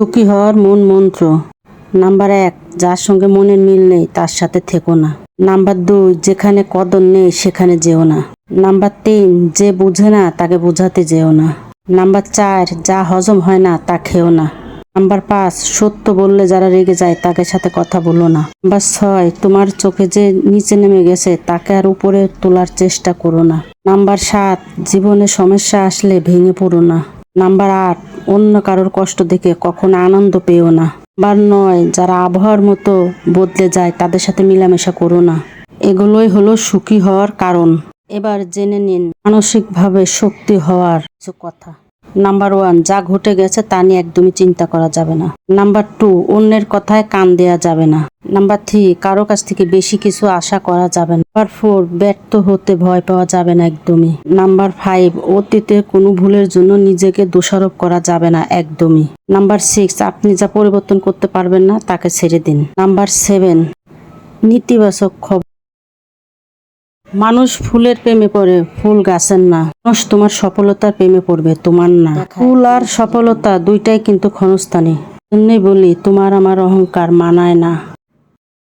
সুখী হওয়ার মূল মন্ত্র। নাম্বার এক, যার সঙ্গে মনের মিল নেই, তার সাথে থেকো না। নাম্বার দুই, যেখানে কদর নেই, সেখানে যেও না। নাম্বার তিন, যে বুঝে না, তাকে বোঝাতে যেও না। নাম্বার চার, যা হজম হয় না, তা খেও না। নাম্বার পাঁচ, সত্য বললে যারা রেগে যায় তাকে সাথে কথা বলো না। নাম্বার ছয়, তোমার চোখে যে নিচে নেমে গেছে, তাকে আর উপরে তোলার চেষ্টা করো না। নাম্বার সাত, জীবনে সমস্যা আসলে ভেঙে পড়ো না। নাম্বার আট অন্য কারোর কষ্ট দেখে কখনো আনন্দ পেও না। বা নয়, যারা আবহাওয়ার মতো বদলে যায়, তাদের সাথে মিলামেশা করো না। এগুলোই হলো সুখী হওয়ার কারণ। এবার জেনে নিন, মানসিকভাবে শক্তি হওয়ার কিছু কথা। নাম্বার ওয়ান যা ঘটে গেছে তা নিয়ে একদমই চিন্তা করা যাবে না। নাম্বার টু অন্যের কথায় কান দেয়া যাবে না। নাম্বার থ্রি কারও কাছ থেকে বেশি কিছু আশা করা যাবে না। নাম্বার ফোর ব্যর্থ হতে ভয় পাওয়া যাবে না একদমই। নাম্বার ফাইভ অতীতে কোনো ভুলের জন্য নিজেকে দোষারোপ করা যাবে না একদমই। নাম্বার সিক্স আপনি যা পরিবর্তন করতে পারবেন না তাকে ছেড়ে দিন। নাম্বার সেভেন নেতিবাচক খবর মানুষ ফুলের প্রেমে পড়ে ফুল গাছের না। মানুষ তোমার সফলতার প্রেমে পড়বে তোমার না। ফুল আর সফলতা দুইটাই কিন্তু ক্ষণস্থানে। জন্যই বলি তোমার আমার অহংকার মানায় না।